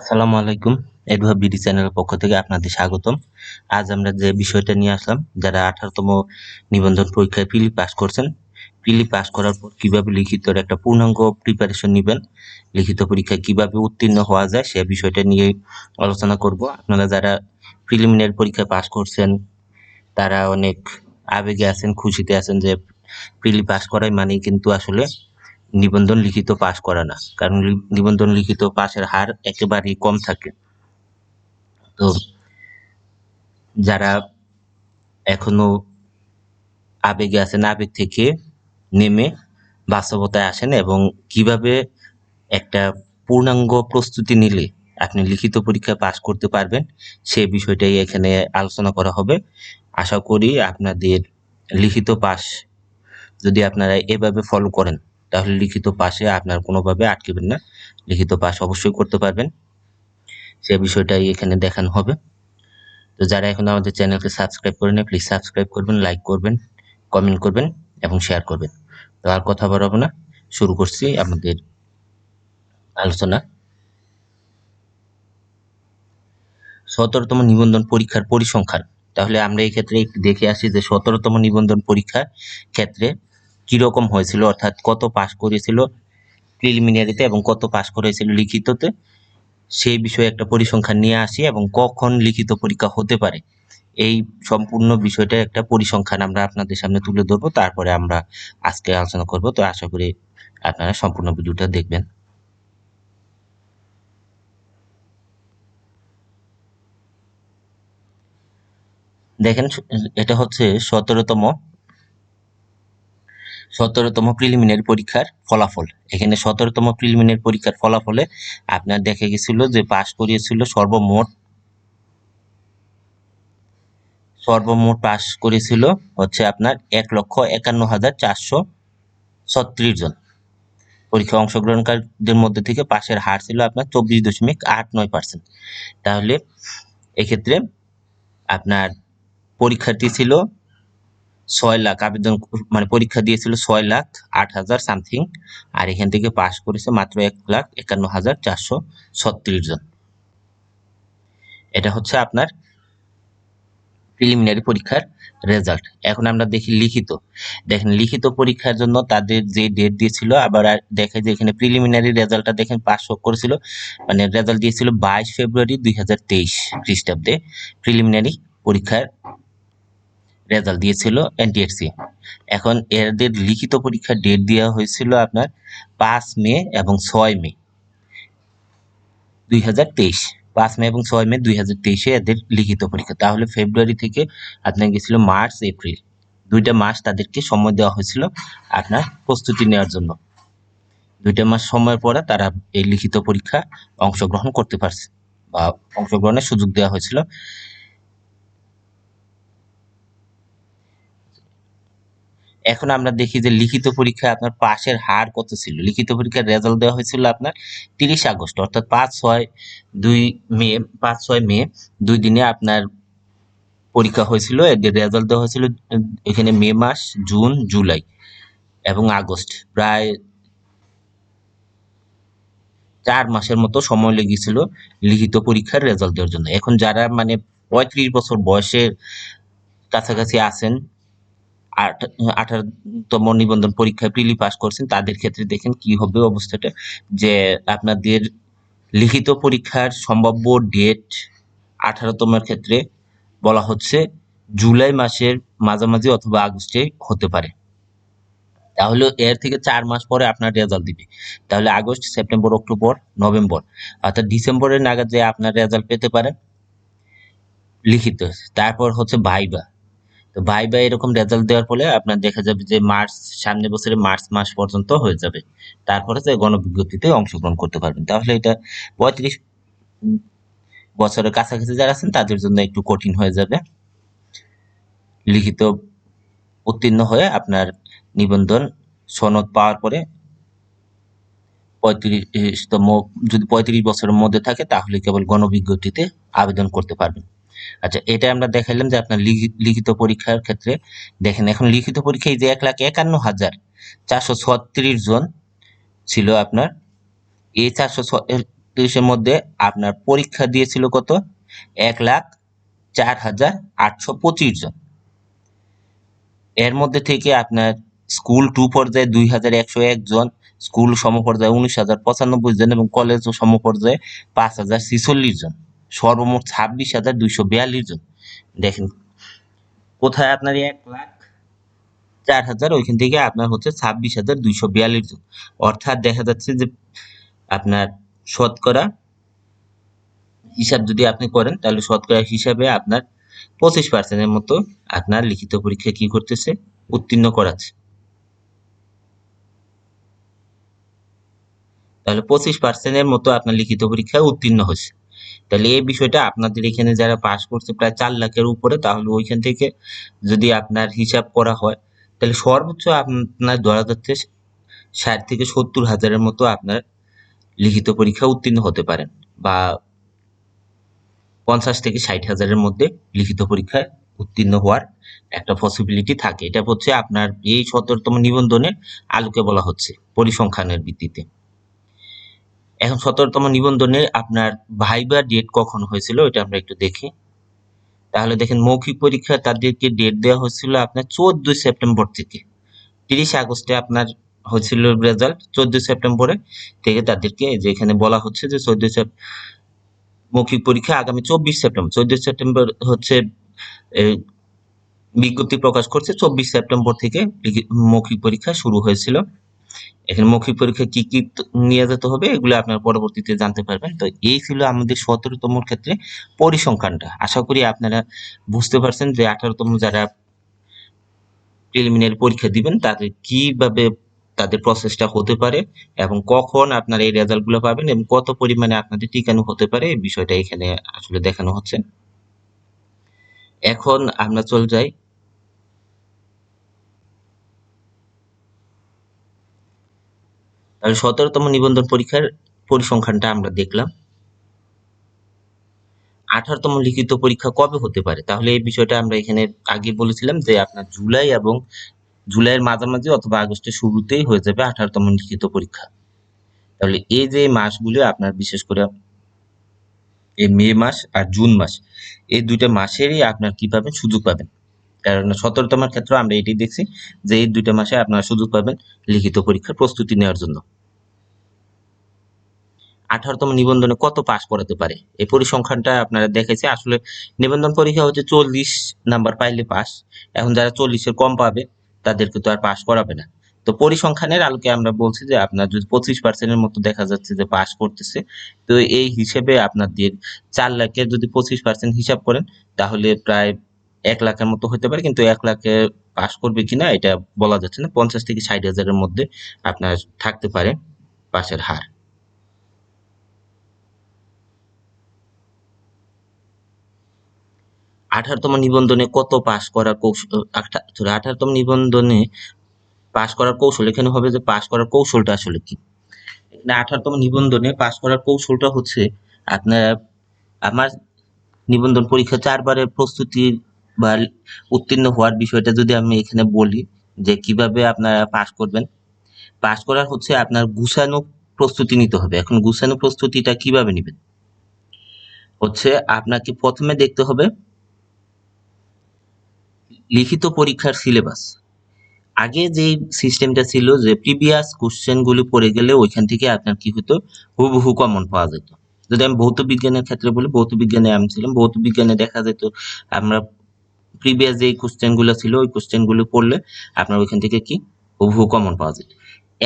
আসসালামু আলাইকুম এডভা বিডি চ্যানেলের পক্ষ থেকে আপনাদের স্বাগতম। আজ আমরা যে বিষয়টা নিয়ে আসলাম, যারা আঠারোতম নিবন্ধন পরীক্ষায় পিলি পাস করছেন পিলি পাস করার পর কীভাবে লিখিত একটা পূর্ণাঙ্গ প্রিপারেশন নেবেন, লিখিত পরীক্ষায় কীভাবে উত্তীর্ণ হওয়া যায় সে বিষয়টা নিয়ে আলোচনা করব। আপনারা যারা প্রিলিমিনারি পরীক্ষায় পাস করছেন, তারা অনেক আবেগে আছেন, খুশিতে আছেন যে প্রিলি পাস করাই মানেই কিন্তু আসলে নিবন্ধন লিখিত পাস করা না। কারণ নিবন্ধন লিখিত পাসের হার একেবারেই কম থাকে। তো যারা এখনও আবেগে আছেন, আবেগ থেকে নেমে বাস্তবতায় আসেন এবং কীভাবে একটা পূর্ণাঙ্গ প্রস্তুতি নিলে আপনি লিখিত পরীক্ষা পাস করতে পারবেন, সে বিষয়টাই এখানে আলোচনা করা হবে। আশা করি আপনাদের লিখিত পাস যদি আপনারা এভাবে ফলো করেন তাহলে লিখিত পাশে আপনার কোনোভাবে আটকেবেন না। লিখিত পাস অবশ্যই করতে পারবেন। সে বিষয়টাই এখানে দেখানো হবে। তো যারা এখন আমাদের চ্যানেলকে সাবস্ক্রাইব করে নেয় প্লিজ সাবস্ক্রাইব করবেন লাইক করবেন কমেন্ট করবেন এবং শেয়ার করবেন। তো আর কথা বাড়াবো না। শুরু করছি আমাদের আলোচনা। সতেরোতম নিবন্ধন পরীক্ষার পরিসংখ্যান। তাহলে আমরা এই ক্ষেত্রে দেখে আসি যে সতেরোতম নিবন্ধন পরীক্ষার ক্ষেত্রে কীরকম হয়েছিল, অর্থাৎ কত পাশ করেছিল প্রিলিমিনারিতে এবং কত পাশ করেছিল লিখিততে, সেই বিষয়ে একটা পরিসংখ্যান নিয়ে আসি এবং কখন লিখিত পরীক্ষা হতে পারে। এই সম্পূর্ণ বিষয়টা একটা পরিসংখ্যান আমরা আপনাদের সামনে তুলে ধরবো, তারপরে আমরা আজকে আলোচনা করব। তো আশা করি আপনারা সম্পূর্ণ ভিডিওটা দেখবেন। দেখেন, এটা হচ্ছে সতেরোতম সতেরোতম প্রিলিমিনারি পরীক্ষার ফলাফল। এখানে সতেরোতম প্রিলিমিনারি পরীক্ষার ফলাফলে আপনার দেখা গেছিল যে পাশ করিয়েছিল সর্বমোট সর্বমোট পাশ করেছিল হচ্ছে আপনার এক লক্ষ একান্ন হাজার চারশো ছত্রিশ জন। পরীক্ষায় অংশগ্রহণকারীদের মধ্যে থেকে পাশের হার ছিল আপনার চব্বিশ দশমিক আট নয় পার্সেন্ট তাহলে এক্ষেত্রে আপনার পরীক্ষার্থী ছিল ছয় লাখ আবেদন মানে পরীক্ষা দিয়েছিল ছয় লাখ আট হাজার সামথিং, আর এখান থেকে পাশ করেছে মাত্র এক লাখ একান্ন হাজার চারশো ছত্রিশ জন। এটা হচ্ছে আপনার প্রিলিমিনারি পরীক্ষার রেজাল্ট এখন আমরা দেখি লিখিত। দেখেন, লিখিত পরীক্ষার জন্য তাদের যে ডেট দিয়েছিল, আবার দেখে যে এখানে প্রিলিমিনারি রেজাল্টটা দেখেন পাস করেছিল মানে রেজাল্ট দিয়েছিল বাইশ ফেব্রুয়ারি দুই হাজার তেইশ খ্রিস্টাব্দে। প্রিলিমিনারি পরীক্ষার রেজাল্ট দিয়েছিল এনটিএসসি এখন এদের লিখিত পরীক্ষার ডেট দেওয়া হয়েছিল আপনার পাঁচ মে এবং ছয় মে। দুই হাজার তেইশ, পাঁচ মে এবং ছয় মে দুই হাজার তেইশে এদের লিখিত পরীক্ষা। তাহলে ফেব্রুয়ারি থেকে আপনার গেছিল মার্চ এপ্রিল দুইটা মাস তাদেরকে সময় দেওয়া হয়েছিল আপনার প্রস্তুতি নেওয়ার জন্য। দুইটা মাস সময়ের পরে তারা এই লিখিত পরীক্ষা অংশগ্রহণ করতে পারছে বা অংশগ্রহণের সুযোগ দেওয়া হয়েছিল। এখন আমরা দেখি যে লিখিত পরীক্ষায় আপনার পাশের হার কত ছিল? লিখিত পরীক্ষার রেজাল্ট দেওয়া হয়েছিল আপনার তিরিশ আগস্ট, অর্থাৎ পাঁচ ছয় দুই মে, পাঁচ ছয় মে দুই দিনে আপনার পরীক্ষা হয়েছিল। এদের রেজাল্ট দেওয়া হয়েছিল এখানে মে মাস, জুন, জুলাই এবং আগস্ট। প্রায় চার মাসের মতো সময় লেগেছিল লিখিত পরীক্ষার রেজাল্ট দেওয়ার জন্য। এখন যারা মানে পঁয়ত্রিশ বছর বয়সের কাছাকাছি আছেন আঠারোতম নিবন্ধন পরীক্ষায় প্রিলি পাস করছেন, তাদের ক্ষেত্রে দেখেন কি হবে অবস্থাটা, যে আপনাদের লিখিত পরীক্ষার সম্ভাব্য ডেট আঠারোতমের ক্ষেত্রে বলা হচ্ছে জুলাই মাসের মাঝামাঝি অথবা আগস্টে হতে পারে। তাহলে এর থেকে চার মাস পরে আপনার রেজাল্ট দিবে। তাহলে আগস্ট, সেপ্টেম্বর, অক্টোবর, নভেম্বর, অর্থাৎ ডিসেম্বরের নাগাদ যে আপনার রেজাল্ট পেতে পারেন লিখিত। তারপর হচ্ছে ভাইবা। তো বাই বাই এরকম রেজাল্ট দেওয়ার ফলে আপনার দেখা যাবে যে মার্চ সামনে বছরে মার্চ মাস পর্যন্ত হয়ে যাবে। তারপরে যে গণবিজ্ঞপ্তিতে অংশগ্রহণ করতে পারবেন। তাহলে এটা পঁয়ত্রিশ বছরের কাছাকাছি যারা আছেন, তাদের জন্য একটু কঠিন হয়ে যাবে। লিখিত উত্তীর্ণ হয়ে আপনার নিবন্ধন সনদ পাওয়ার পরে পঁয়ত্রিশতম, যদি পঁয়ত্রিশ বছরের মধ্যে থাকে, তাহলে কেবল গণবিজ্ঞপ্তিতে আবেদন করতে পারবেন। আচ্ছা এটা আমরা দেখাইলাম যে আপনার লিখি- লিখিত পরীক্ষার ক্ষেত্রে দেখেন, এখন লিখিত পরীক্ষায় যে এক লাখ একান্ন হাজার চারশো ছত্রিশ জন ছিল আপনার। এই চারশো ছত্রিশের মধ্যে আপনার পরীক্ষা দিয়েছিল কত? এক লাখ চার হাজার আটশো পঁচিশ জন। এর মধ্যে থেকে আপনার স্কুল টু পর্যায়ে দুই হাজার একশো একজন স্কুল সমপর্যায়ে উনিশ হাজার পঁচানব্বই জন এবং কলেজ ও সমপর্যায়ে পাঁচ হাজার ছিচল্লিশ জন। সর্বমোট ছাব্বিশ হাজার দুইশো বিয়াল্লিশ জন। দেখেন, কোথায় আপনার এক লাখ চার হাজার, ওইখান থেকে আপনার হচ্ছে ছাব্বিশ হাজার দুইশো বিয়াল্লিশ জন। অর্থাৎ দেখা যাচ্ছে যে আপনার শতকরা হিসাব যদি আপনি করেন, তাহলে শতকরা হিসাবে আপনার পঁচিশ পার্সেন্টের মতো আপনার লিখিত পরীক্ষা কি করতেছে? উত্তীর্ণ করাচ্ছে। তাহলে পঁচিশ পার্সেন্টের মতো আপনার লিখিত পরীক্ষায় উত্তীর্ণ হচ্ছে। তাহলে এই বিষয়টা আপনাদের এখানে যারা পাশ করছে প্রায় চার লাখের উপরে, তাহলে ওইখান থেকে যদি আপনার হিসাব করা হয়, তাহলে সর্বোচ্চ আপনার ধরা যাচ্ছে ষাট থেকে সত্তর হাজারের মতো আপনার লিখিত পরীক্ষা উত্তীর্ণ হতে পারেন বা পঞ্চাশ থেকে ষাট হাজারের মধ্যে লিখিত পরীক্ষায় উত্তীর্ণ হওয়ার একটা পসিবিলিটি থাকে। এটা হচ্ছে আপনার এই সতেরোতম নিবন্ধনের আলোকে বলা হচ্ছে পরিসংখ্যানের ভিত্তিতে। এখন সতেরোতম নিবন্ধনে আপনার ভাইবা ডেট কখন হয়েছিল এটা আমরা একটু দেখি। তাহলে দেখেন, মৌখিক পরীক্ষা তাদেরকে ডেট দেওয়া হয়েছিল আপনার চোদ্দই সেপ্টেম্বর থেকে। তিরিশে আগস্টে আপনার হয়েছিল রেজাল্ট চোদ্দই সেপ্টেম্বরে থেকে তাদেরকে যে এখানে বলা হচ্ছে যে চোদ্দই মৌখিক পরীক্ষা আগামী চব্বিশ সেপ্টেম্বর। চোদ্দই সেপ্টেম্বর হচ্ছে বিজ্ঞপ্তি প্রকাশ করছে, চব্বিশ সেপ্টেম্বর থেকে মৌখিক পরীক্ষা শুরু হয়েছিল। এখানে মৌখিক পরীক্ষা কি কি নিয়ে যেতে হবে, এগুলো আপনারা পরবর্তীতে জানতে পারবেন। তো এই ছিল আমাদের সতেরোতম ক্ষেত্রে পরিসংখ্যানটা। আশা করি আপনারা বুঝতে পারছেন যে আঠারোতম যারা প্রিলিমিনারি পরীক্ষা দিবেন, তাদের কীভাবে তাদের প্রসেসটা হতে পারে এবং কখন আপনারা এই রেজাল্টগুলো পাবেন এবং কত পরিমাণে আপনাদের টিকানো হতে পারে, এই বিষয়টা এখানে আসলে দেখানো হচ্ছে। এখন আমরা চলে যাই তাহলে সতেরোতম নিবন্ধন পরীক্ষার পরিসংখ্যানটা আমরা দেখলাম। আঠারোতম লিখিত পরীক্ষা কবে হতে পারে? তাহলে এই বিষয়টা আমরা এখানে আগে বলেছিলাম যে আপনার জুলাই এবং জুলাইয়ের মাঝামাঝি অথবা আগস্টের শুরুতেই হয়ে যাবে আঠারোতম লিখিত পরীক্ষা। তাহলে এই যে মাসগুলো আপনার বিশেষ করে এই মে মাস আর জুন মাস, এই দুইটা মাসেরই আপনার কি পাবেন? সুযোগ পাবেন। কারণ সতেরোতমের ক্ষেত্রে আমরা এটাই দেখছি যে এই দুইটা মাসে আপনারা সুযোগ পাবেন লিখিত পরীক্ষার প্রস্তুতি নেওয়ার জন্য। আঠারোতম নিবন্ধনে কত পাস করাতে পারে? এই পরিসংখ্যানটা আপনারা দেখেছে। আসলে নিবন্ধন পরীক্ষা হচ্ছে চল্লিশ নাম্বার পাইলে পাস এখন যারা চল্লিশের কম পাবে, তাদেরকে তো আর পাস করাবে না। তো পরিসংখ্যানের আলোকে আমরা বলছি যে আপনার যদি পঁচিশ পার্সেন্টের মতো দেখা যাচ্ছে যে পাস করতেছে তো এই হিসেবে আপনাদের চার লাখের যদি পঁচিশ পার্সেন্ট হিসাব করেন, তাহলে প্রায় এক লাখের মতো হতে পারে, কিন্তু এক লাখে পাস করবে কিনা এটা বলা যাচ্ছে না। পঞ্চাশ থেকে ষাট হাজারের মধ্যে আপনার থাকতে পারে পাশের হার। আঠারোতম নিবন্ধনে কত পাস করার কৌশল আঠারোতম নিবন্ধনে পাস করার কৌশল, এখানে হবে যে পাস করার কৌশলটা আসলে কি? এখানে আঠারোতম নিবন্ধনে পাস করার কৌশলটা হচ্ছে আপনার আমার নিবন্ধন পরীক্ষা চারবারের প্রস্তুতি বা উত্তীর্ণ হওয়ার বিষয়টা যদি আমি এখানে বলি, যে কীভাবে আপনারা পাস করবেন? পাস করার হচ্ছে আপনার গুছানো প্রস্তুতি নিতে হবে। এখন গুছানো প্রস্তুতিটা কীভাবে নেবেন? হচ্ছে আপনাকে প্রথমে দেখতে হবে লিখিত পরীক্ষার সিলেবাস আগে যে সিস্টেমটা ছিল, যে প্রিভিয়াস কোশ্চেনগুলি পড়ে গেলে ওইখান থেকে আপনার কি হতো? হুবহু কমন পাওয়া যেত। যদি আমি ভৌত বিজ্ঞানের ক্ষেত্রে বলি, ভৌত বিজ্ঞানে আমি ছিলাম। ভৌত বিজ্ঞানে দেখা যেত আমরা প্রিভিয়াস যে কোশ্চেনগুলো ছিল, ওই কোশ্চেনগুলো পড়লে আপনার ওইখান থেকে কি? হুবহু কমন পাওয়া যায়।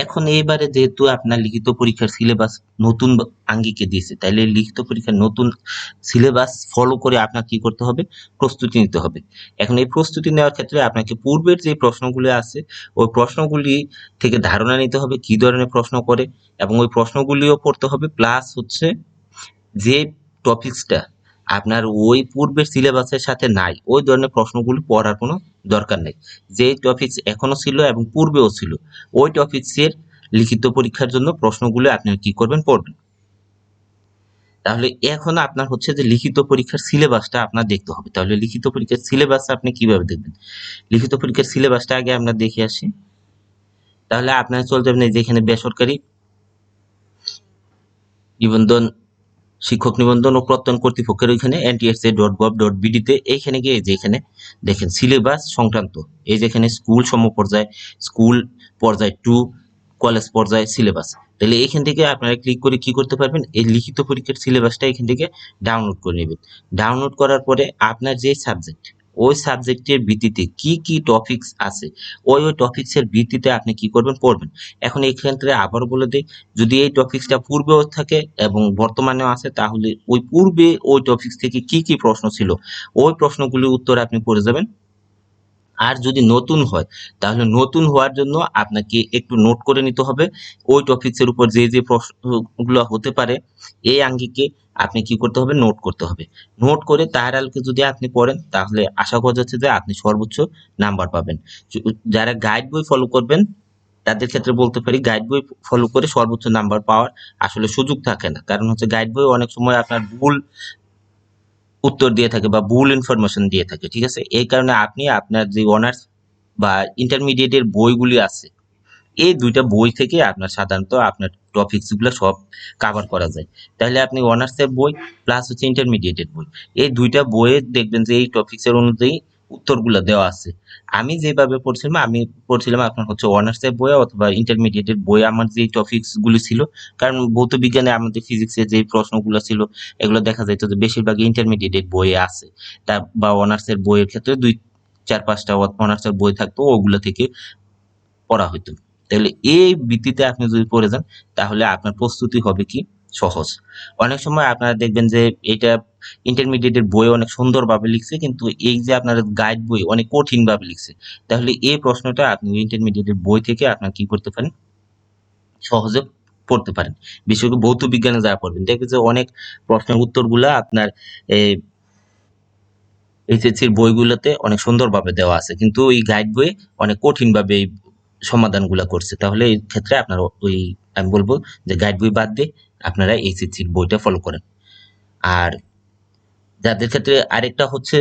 এখন এইবারে যেহেতু আপনার লিখিত পরীক্ষার সিলেবাস নতুন আঙ্গিকে দিয়েছে, তাইলে লিখিত পরীক্ষার নতুন সিলেবাস ফলো করে আপনার কি করতে হবে? প্রস্তুতি নিতে হবে। এখন এই প্রস্তুতি নেওয়ার ক্ষেত্রে আপনাকে পূর্বের যে প্রশ্নগুলি আছে, ওই প্রশ্নগুলি থেকে ধারণা নিতে হবে কি ধরনের প্রশ্ন করে, এবং ওই প্রশ্নগুলিও পড়তে হবে প্লাস হচ্ছে যে টপিক্সটা আপনার ওই পূর্বের সিলেবাসের সাথে নাই। ওই ধরনের প্রশ্নগুলো পড়ার কোনো দরকার নেই। যে টপিক্স এখনও ছিল এবং পূর্বেও ছিল, ওই টপিক্সের লিখিত পরীক্ষার জন্য প্রশ্নগুলো আপনি কি করবেন পড়বেন। তাহলে এখন আপনার হচ্ছে যে লিখিত পরীক্ষার সিলেবাসটা আপনার দেখতে হবে। তাহলে লিখিত পরীক্ষার সিলেবাস আপনি কীভাবে দেখবেন? লিখিত পরীক্ষার সিলেবাসটা আগে আমরা দেখে আসি। তাহলে আপনার চলতে যাবেন যেখানে বেসরকারি নিবন্ধন শিক্ষক নিবন্ধন ও প্রত্যয়ন কর্তৃপক্ষের ওইখানে এনটিএসএ ডট গভ ডট বিডিতে এইখানে গিয়ে যে এখানে দেখেন সিলেবাস সংক্রান্ত, এই যেখানে স্কুল সমপর্যায় স্কুল পর্যায় টু কলেজ পর্যায়ে সিলেবাস তাহলে এইখান থেকে আপনারা ক্লিক করে কি করতে পারবেন? এই লিখিত পরীক্ষার সিলেবাসটা এখান থেকে ডাউনলোড করে নেবেন। ডাউনলোড করার পরে আপনার যে সাবজেক্ট ওই সাবজেক্টের ভিত্তিতে কি কি টপিকস আছে, ওই ওই টপিক্সের ভিত্তিতে আপনি কি করবেন, পড়বেন। এখন এই ক্ষেত্রে আবার বলে দিই, যদি এই টপিক্সটা পূর্বেও থাকে এবং বর্তমানেও আছে, তাহলে ওই পূর্বে ওই টপিক্স থেকে কি কি প্রশ্ন ছিল, ওই প্রশ্নগুলির উত্তর আপনি পড়ে যাবেন। আর যদি নতুন হয়, তাহলে নতুন হওয়ার জন্য আপনাকে একটু নোট করে নিতে হবে। ওই টপিকসের উপর যে যে প্রশ্নগুলো হতে পারে, এই আঙ্গিকে আপনি কি করতে হবে? নোট করতে হবে। নোট করে তার আলোকে যদি আপনি পড়েন, তাহলে আশা করা যাচ্ছে যে আপনি সর্বোচ্চ নাম্বার পাবেন। যারা গাইড বই ফলো করবেন, তাদের ক্ষেত্রে বলতে পারি গাইড বই ফলো করে সর্বোচ্চ নাম্বার পাওয়ার আসলে সুযোগ থাকে না। কারণ হচ্ছে গাইড বই অনেক সময় আপনার ভুল উত্তর দিয়ে থাকে বা ভুল ইনফরমেশন দিয়ে থাকে, ঠিক আছে? এই কারণে আপনি আপনার যে অনার্স বা ইন্টারমিডিয়েটের বইগুলি আছে, এই দুইটা বই থেকে আপনার সাধারণত আপনার টপিকসগুলো সব কাভার করা যায়। তাহলে আপনি অনার্সের বই প্লাস হচ্ছে ইন্টারমিডিয়েটের বই। এই দুইটা বইয়ে দেখবেন যে এই টপিক্সের অনুযায়ী উত্তরগুলো দেওয়া আছে। আমি যেভাবে পড়ছিলাম, আমি পড়ছিলাম আপনার হচ্ছে অনার্সের বই অথবা ইন্টারমিডিয়েটের বই আমার যে টপিকস গুলি ছিল। কারণ ভৌত বিজ্ঞানে আমাদের ফিজিক্সের যে প্রশ্নগুলো ছিল, এগুলো দেখা যাইত যে বেশিরভাগই ইন্টারমিডিয়েটের বইয়ে আছে। তা বা অনার্সের বইয়ের ক্ষেত্রে দুই, চার, পাঁচটা অনার্সের বই থাকতো, ওগুলো থেকে পড়া হইতো। তাহলে এই ভিত্তিতে আপনি যদি পড়ে যান, তাহলে আপনার প্রস্তুতি হবে কি? সহজ। অনেক সময় আপনারা দেখবেন যে এটা ইন্টারমিডিয়েটের বই অনেক সুন্দরভাবে লিখছে, কিন্তু এই যে আপনার গাইড বই অনেক কঠিন ভাবে লিখছে। তাহলে এই প্রশ্নটা আপনি ইন্টারমিডিয়েটের বই থেকে আপনার কি করতে পারেন? সহজে পড়তে পারেন। বিশেষ করে ভৌত বিজ্ঞানে যারা পড়বেন। দেখবেন যে অনেক প্রশ্নের উত্তরগুলা আপনার এই এইচএসসির বইগুলোতে অনেক সুন্দরভাবে দেওয়া আছে। কিন্তু এই গাইড বইয়ে অনেক কঠিনভাবে এই সমাধানগুলা করছে। তাহলে এই ক্ষেত্রে আপনার ওই, আমি বলব যে গাইড বই বাদ দিয়ে আপনারা এইচএসসির বইটা ফলো করেন। আর যাদের ক্ষেত্রে আরেকটা হচ্ছে,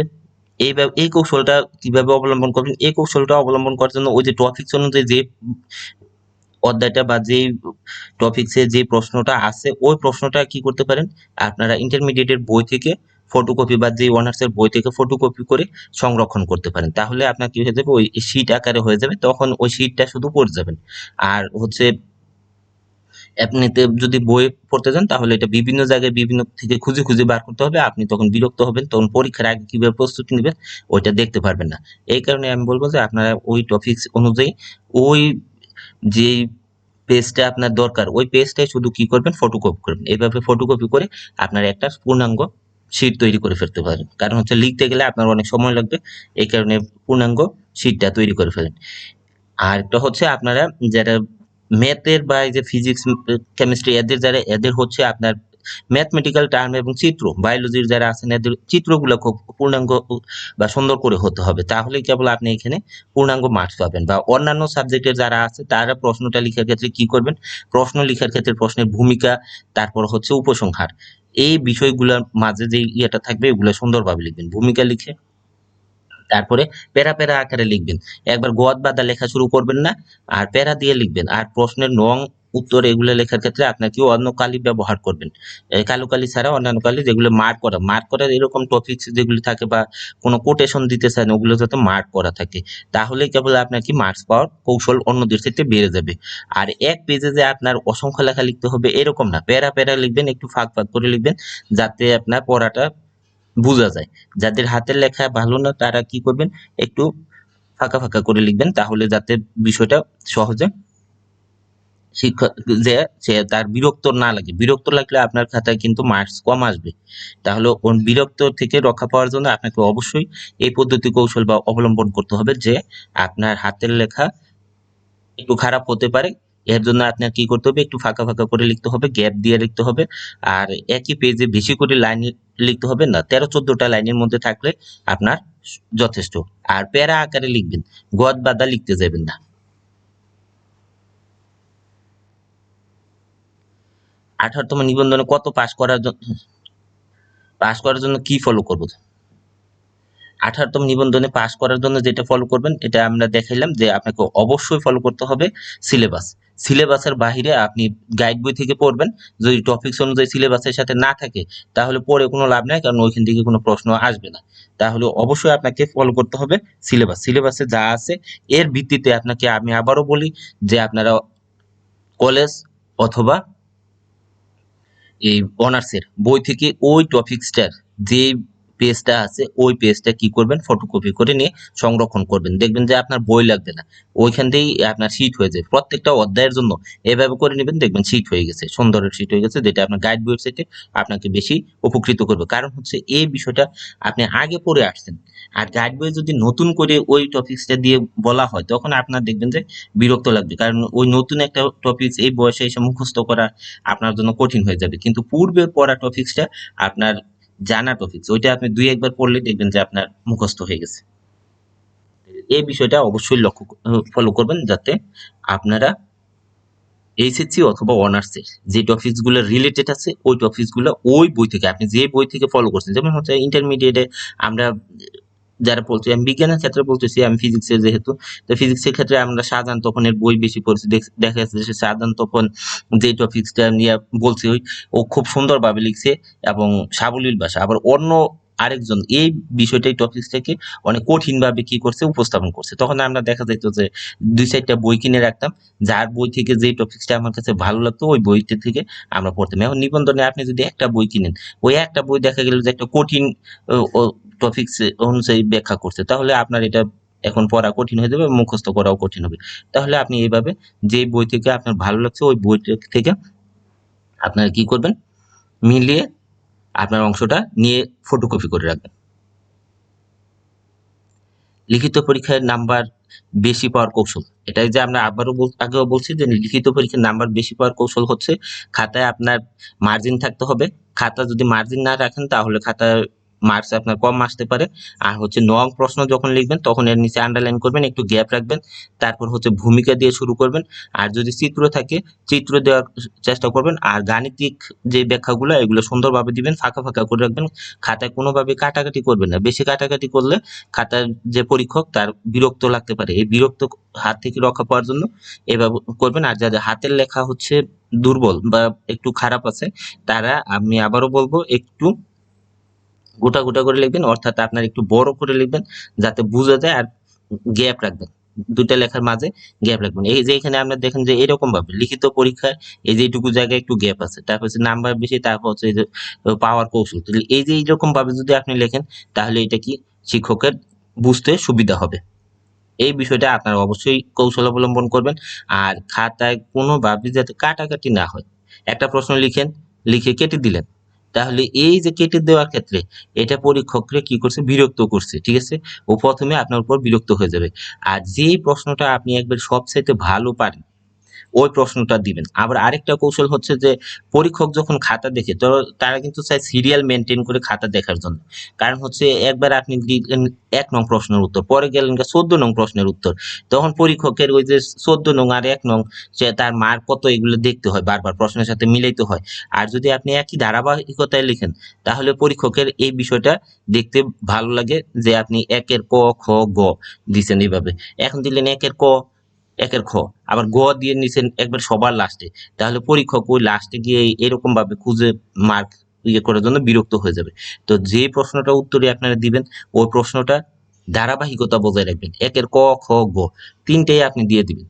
এই এই কৌশলটা কীভাবে অবলম্বন করবেন? এই কৌশলটা অবলম্বন করার জন্য ওই যে টপিক অনুযায়ী যে অধ্যায়টা বা যে টপিক্সে যে প্রশ্নটা আছে, ওই প্রশ্নটা কি করতে পারেন? আপনারা ইন্টারমিডিয়েটের বই থেকে ফটোকপি বা যে অনার্সের বই থেকে ফটোকপি করে সংরক্ষণ করতে পারেন। তাহলে আপনার কি হয়ে যাবে? ওই শিট আকারে হয়ে যাবে। তখন ওই শিটটা শুধু পড়ে যাবেন। আর হচ্ছে এমনিতে যদি বই পড়তে যান, তাহলে এটা বিভিন্ন জায়গায় বিভিন্ন থেকে খুঁজে খুঁজে বার করতে হবে। আপনি তখন বিরক্ত হবেন, তখন পরীক্ষার আগে কীভাবে প্রস্তুতি নেবেন, ওইটা দেখতে পারবেন না। এই কারণে আমি বলব যে আপনারা ওই টপিকস অনুযায়ী ওই যে পেজটা আপনার দরকার, ওই পেজটাই শুধু কি করবেন? ফটোকপি করবেন। এইভাবে ফটোকপি করে আপনার একটা পূর্ণাঙ্গ শিট তৈরি করে ফেলতে পারেন। কারণ হচ্ছে লিখতে গেলে আপনার অনেক সময় লাগবে, এই কারণে পূর্ণাঙ্গ শিটটা তৈরি করে ফেলেন। আর একটা হচ্ছে আপনারা যারা ম্যাথের বা এই যে ফিজিক্স কেমিস্ট্রি এদের যারা, এদের হচ্ছে আপনার ম্যাথমেটিক্যাল টার্ম এবং চিত্র। বায়োলজির যারা আছেন, এদের চিত্রগুলো খুব পূর্ণাঙ্গ বা সুন্দর করে হতে হবে। তাহলে কেবল আপনি এখানে পূর্ণাঙ্গ মার্কস পাবেন বা অন্যান্য সাবজেক্টের যারা আছে, তারা প্রশ্নটা লেখার ক্ষেত্রে কি করবেন? প্রশ্ন লেখার ক্ষেত্রে প্রশ্নের ভূমিকা, তারপর হচ্ছে উপসংহার। এই বিষয়গুলোর মাঝে যে ইয়েটা থাকবে, এগুলো সুন্দরভাবে লিখবেন। ভূমিকা লিখে তারপরে প্যারা প্যারা আকারে লিখবেন। একবার গোয়াদ বাদা লেখা শুরু করবেন না, আর প্যারা দিয়ে লিখবেন। আর প্রশ্নের নং, উত্তর এগুলো লেখার ক্ষেত্রে আপনাকে অন্য কালি ব্যবহার করবেন। কালো কালি ছাড়া অন্যান্য কালি যেগুলো মার্ক করা। মার্ক করার এরকম টপিকস যেগুলি থাকে বা কোনো কোটেশন দিতে চান ওগুলো যাতে মার্ক করা থাকে। তাহলে কেবল আপনার কি মার্কস পাওয়ার কৌশল অন্যদের ক্ষেত্রে বেড়ে যাবে। আর এক পেজে যে আপনার অসংখ্য লেখা লিখতে হবে এরকম না। প্যারা প্যারা লিখবেন, একটু ফাঁক ফাঁক করে লিখবেন, যাতে আপনার পড়াটা বোঝা যায়। যাদের হাতের লেখা ভালো না, তারা কি করবেন? একটু ফাঁকা ফাঁকা করে লিখবেন, তাহলে যাতে বিষয়টা সহজে শিক্ষক যে সে তার বিরক্ত না লাগে। বিরক্ত লাগলে আপনার খাতায় কিন্তু মার্কস কম আসবে। তাহলে ওর বিরক্ত থেকে রক্ষা পাওয়ার জন্য আপনাকে অবশ্যই এই পদ্ধতি কৌশল বা অবলম্বন করতে হবে যে আপনার হাতের লেখা একটু খারাপ হতে পারে এর জন্য আপনার কি করতে হবে? একটু ফাঁকা ফাঁকা করে লিখতে হবে গ্যাপ দিয়ে লিখতে হবে। আর একই পেজে বেশি করে লাইন লিখতে হবে না, তেরো চোদ্দটা লাইনের মধ্যে থাকলে আপনার যথেষ্ট। আর প্যারা আকারে লিখবেন, গদ বাদা লিখতে যাবেন না। আঠারোতম নিবন্ধনে কত পাস করার জন্য পাস করার জন্য কি ফলো করব? আঠারোতম নিবন্ধনে পাস করার জন্য যেটা ফলো করবেন, এটা আমরা দেখাইলাম যে আপনাকে অবশ্যই ফলো করতে হবে সিলেবাস সিলেবাসের বাহিরে আপনি গাইড বই থেকে পড়বেন। যদি টপিকস অনুযায়ী সিলেবাসের সাথে না থাকে, তাহলে পড়ে কোনো লাভ নাই, কারণ ওইখান থেকে কোনো প্রশ্ন আসবে না। তাহলে অবশ্যই আপনাকে ফলো করতে হবে সিলেবাস। সিলেবাসে যা আছে, এর ভিত্তিতে আপনাকে আমি আবারও বলি যে আপনারা কলেজ অথবা এই অনার্সের বই থেকে ওই টপিক্সটার যে পেজটা আছে, ওই পেজটা কি করবেন? ফটোকপি করে নিয়ে সংরক্ষণ করবেন। দেখবেন যে আপনার বই লাগবে না। ওইখান থেকেই আপনার শীট হয়ে যায়। প্রত্যেকটা অধ্যায়ের জন্য এভাবে করে নেবেন, দেখবেন শীট হয়ে গেছে। সুন্দরের শীট হয়ে গেছে, যেটা আপনার গাইড ওয়েবসাইটে আপনাকে বেশি উপকৃত করবে। কারণ হচ্ছে এই বিষয়টা আপনি আগে পড়ে আসছেন। আর গাইড বই যদি নতুন করে ওই টপিক্সটা দিয়ে বলা হয়, তখন আপনার দেখবেন যে বিরক্ত লাগবে। কারণ ওই নতুন একটা টপিক্স এই বয়সে এসে মুখস্থ করা আপনার জন্য কঠিন হয়ে যাবে। কিন্তু পূর্বে পড়া টপিক্সটা আপনার জানা টপিক ওইটা আপনি দুই একবার পড়লে দেখবেন যে আপনার মুখস্থ হয়ে গেছে। এই বিষয়টা অবশ্যই লক্ষ্য ফলো করবেন যাতে আপনারা এইচএসসি অথবা অনার্সের যে টপিকসগুলো রিলেটেড আছে, ওই টপিকসগুলো ওই বই থেকে, আপনি যে বই থেকে ফলো করছেন, যেমন হচ্ছে ইন্টারমিডিয়েটে আমরা যারা বলছি আমি বিজ্ঞানের ক্ষেত্রে বলতেছি আমি ফিজিক্সের যেহেতু, তো ফিজিক্সের ক্ষেত্রে আমরা শাহজাহান তপনের বই বেশি পড়ছি। দেখা যাচ্ছে যে শাহজাহান তপন যে টপিক্সটা নিয়ে বলছি, ওই, ও খুব সুন্দরভাবে লিখছে এবং সাবলীল ভাষা। আবার অন্য আরেকজন, এই বিষয়টাই টপিক্সটাকে অনেক কঠিনভাবে কি করছে, উপস্থাপন করছে। তখন আমরা দেখা যেত যে দুই চারটা বই কিনে রাখতাম, যার বই থেকে যে টপিক্সটা আমার কাছে ভালো লাগতো, ওই বইটা থেকে আমরা পড়তাম। এখন নিবন্ধনে আপনি যদি একটা বই কিনেন, ওই একটা বই দেখা গেল যে একটা কঠিন টপিক্স অনুযায়ী ব্যাখ্যা করছে, তাহলে আপনার এটা এখন পড়া কঠিন হয়ে যাবে, মুখস্থ করাও কঠিন হবে। তাহলে আপনি এইভাবে যে বই থেকে আপনার ভালো লাগছে, ওই বইটা থেকে আপনারা কি করবেন? মিলিয়ে আপনার অংশটা নিয়ে ফটোকপি করে রাখবেন। লিখিত পরীক্ষার নাম্বার বেশি পাওয়ার কৌশল। এটাই যে আমরা আবারও আগেও বলছি যে লিখিত পরীক্ষার নাম্বার বেশি পাওয়ার কৌশল হচ্ছে, খাতায় আপনার মার্জিন থাকতে হবে। খাতা যদি মার্জিন না রাখেন, তাহলে খাতায় মার্কস আপনার কম আসতে পারে। আর হচ্ছে নং প্রশ্ন যখন লিখবেন, তখন এর নিচে আন্ডারলাইন করবেন, একটু গ্যাপ রাখবেন, তারপর হচ্ছে ভূমিকা দিয়ে শুরু করবেন। আর যদি চিত্র থাকে, চিত্র দেওয়ার চেষ্টা করবেন, আর গাণিতিক যে ব্যাখ্যাগুলো, এগুলো সুন্দরভাবে দিবেন, ফাঁকা ফাঁকা করে রাখবেন। খাতায় কোনোভাবে কাটাকাটি করবেন না। বেশি কাটাকাটি করলে খাতার যে পরীক্ষক, তার বিরক্ত লাগতে পারে। এই বিরক্ত হাত থেকে রক্ষা পাওয়ার জন্য এভাবে করবেন। আর যাদের হাতের লেখা হচ্ছে দুর্বল বা একটু খারাপ আছে, তারা আমি আবারও বলব, একটু গোটা গোটা করে লিখবেন, অর্থাৎ আপনার একটু বড় করে লিখবেন, যাতে বোঝা যায় আর গ্যাপ রাখবেন। দুটা লেখার মাঝে গ্যাপ রাখবেন। এই যে এখানে আপনার দেখেন যে এরকম ভাবে লিখিত পরীক্ষায় এই যে এইটুকু জায়গায় একটু গ্যাপ আছে, তারপর হচ্ছে নাম্বার বেশি, তারপর হচ্ছে এই যে পাওয়ার কৌশল। এই যে এইরকম ভাবে যদি আপনি লেখেন, তাহলে এটা কি শিক্ষকের বুঝতে সুবিধা হবে। এই বিষয়টা আপনারা অবশ্যই কৌশল অবলম্বন করবেন, আর খাতায় কোনোভাবে যাতে কাটাকাটি না হয়। একটা প্রশ্ন লিখেন, লিখে কেটে দিলেন। তাহলে এই যে কেটে দেওয়ার ক্ষেত্রে, এটা পরীক্ষকরে কি করছে? বিরক্ত করছে, ঠিক আছে? ও প্রথমে আপনার উপর বিরক্ত হয়ে যাবে। আর যেই প্রশ্নটা আপনি একবার সবচাইতে ভালো পারেন ওই প্রশ্নটা দিবেন। আবার আরেকটা কৌশল হচ্ছে যে, পরীক্ষক যখন খাতা দেখে, তো তারা কিন্তু চায় সিরিয়াল মেনটেন করে খাতা দেখার জন্য। কারণ হচ্ছে একবার আপনি দিলেন এক নং প্রশ্নের উত্তর, পরে গেলেন চোদ্দ নং প্রশ্নের উত্তর। তখন পরীক্ষকের ওই যে চোদ্দ নং আর এক নং সে তার মার কত এগুলো দেখতে হয়, বারবার প্রশ্নের সাথে মিলাইতে হয়। আর যদি আপনি একই ধারাবাহিকতায় লিখেন, তাহলে পরীক্ষকের এই বিষয়টা দেখতে ভালো লাগে যে আপনি একের ক, খ, গ দিচ্ছেন এইভাবে। এখন দিলেন একের ক একের খ। আবার গ দিয়ে নিছেন একবার সবার লাস্টে তাহলে পরীক্ষক ওই লাস্টে গিয়ে এরকম ভাবে খুঁজে মার্ক ইয়ে করার জন্য বিরক্ত হয়ে যাবে। তো যে প্রশ্নটা উত্তরে আপনারা দিবেন, ওই প্রশ্নটা ধারাবাহিকতা বজায় রাখবেন। একের ক, খ, গ, তিনটেই আপনি দিয়ে দিবেন।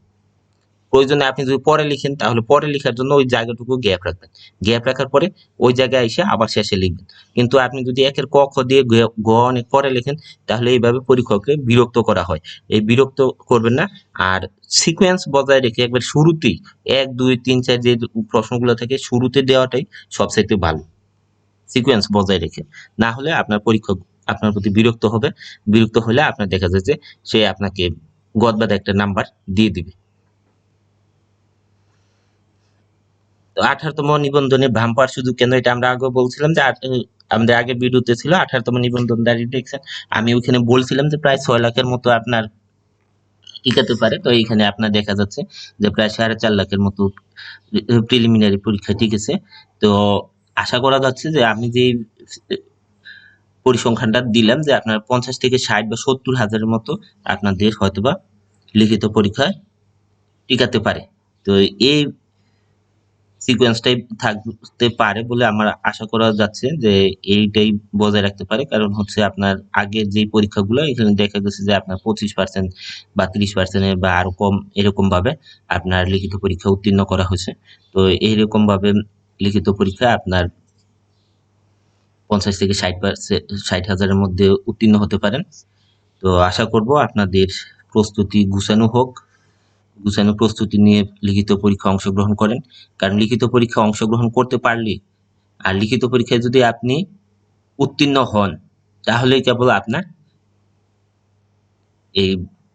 প্রয়োজনে আপনি যদি পরে লিখেন, তাহলে পরে লেখার জন্য ওই জায়গাটুকু গ্যাপ রাখবেন। গ্যাপ রাখার পরে ওই জায়গায় এসে আবার শেষে লিখবেন। কিন্তু আপনি যদি একের ক, খ দিয়ে গ- অনেক পরে লেখেন, তাহলে এইভাবে পরীক্ষককে বিরক্ত করা হয়। এই বিরক্ত করবেন না। আর সিকোয়েন্স বজায় রেখে একবার শুরুতেই এক, দুই, তিন, চার যে প্রশ্নগুলো থাকে, শুরুতে দেওয়াটাই সবচাইতে ভালো। সিকোয়েন্স বজায় রেখে। না হলে আপনার পরীক্ষক আপনার প্রতি বিরক্ত হবে। বিরক্ত হলে আপনার দেখা যায় যে সে আপনাকে গদবাদ একটা নাম্বার দিয়ে দিবে। তো আঠারোতম নিবন্ধনে ভাম্পার সুযোগ কেন? এটা আমরা আগে বলছিলাম যে আমাদের আগে ভিডিওতে ছিল আঠারোতম নিবন্ধন, দাঁড়িয়ে দেখছেন। আমি ওইখানে বলছিলাম যে প্রায় ছয় লাখের মতো আপনার টিকাতে পারে। তো এইখানে আপনার দেখা যাচ্ছে যে প্রায় সাড়ে চার লাখের মতো প্রিলিমিনারি পরীক্ষা টিকেছে। তো আশা করা যাচ্ছে যে আমি যে পরিসংখ্যানটা দিলাম যে আপনার পঞ্চাশ থেকে ষাট বা সত্তর হাজারের মতো আপনাদের হয়তোবা লিখিত পরীক্ষায় টিকাতে পারে। তো এই সিকোয়েন্সটাই থাকতে পারে বলে আমার আশা করা যাচ্ছে যে এইটাই বজায় রাখতে পারে। কারণ হচ্ছে আপনার আগের যে পরীক্ষাগুলো, এখানে দেখা গেছে যে আপনার পঁচিশ পার্সেন্ট বা তিরিশ পার্সেন্টের বা আরও কম এরকমভাবে আপনার লিখিত পরীক্ষা উত্তীর্ণ করা হয়েছে। তো এইরকম ভাবে লিখিত পরীক্ষা আপনার পঞ্চাশ থেকে ষাট পার্সেন্ট ষাট হাজারের মধ্যে উত্তীর্ণ হতে পারেন। তো আশা করব আপনাদের প্রস্তুতি গুছানো হোক। গুছানো প্রস্তুতি নিয়ে লিখিত পরীক্ষা অংশগ্রহণ করেন। কারণ লিখিত পরীক্ষা অংশগ্রহণ করতে পারলে আর লিখিত পরীক্ষায় যদি আপনি উত্তীর্ণ হন, তাহলেই কেবল আপনার এই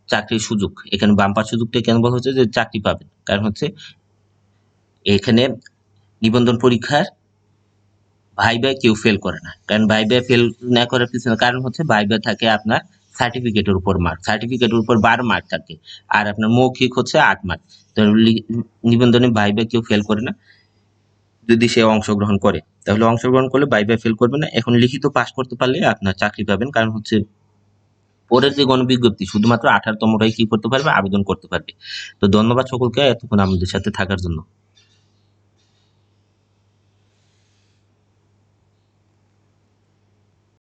চাকরির সুযোগ। এখানে বাম্পার সুযোগটা কেন বলা হচ্ছে? যে চাকরি পাবেন। কারণ হচ্ছে এখানে নিবন্ধন পরীক্ষার ভাইবা কেউ ফেল করে না। কারণ ভাইবা ফেল না করার পিছনে কারণ হচ্ছে ভাইবা থাকে আপনার সার্টিফিকেটের উপর মার্ক সার্টিফিকেটের উপর বারো মার্ক থাকে। আর আপনার মৌখিক হচ্ছে আট মার্ক তো নিবন্ধনে ভাইবা কেউ ফেল করে না। যদি সে অংশগ্রহণ করে, তাহলে অংশগ্রহণ করলে ভাইবা ফেল করবে না। এখন লিখিত পাশ করতে পারলে আপনার চাকরি পাবেন। কারণ হচ্ছে পরের যে গণবিজ্ঞপ্তি, শুধুমাত্র আঠারোতমরাই কি করতে পারবে? আবেদন করতে পারবে। তো ধন্যবাদ সকলকে, এতক্ষণ আমাদের সাথে থাকার জন্য।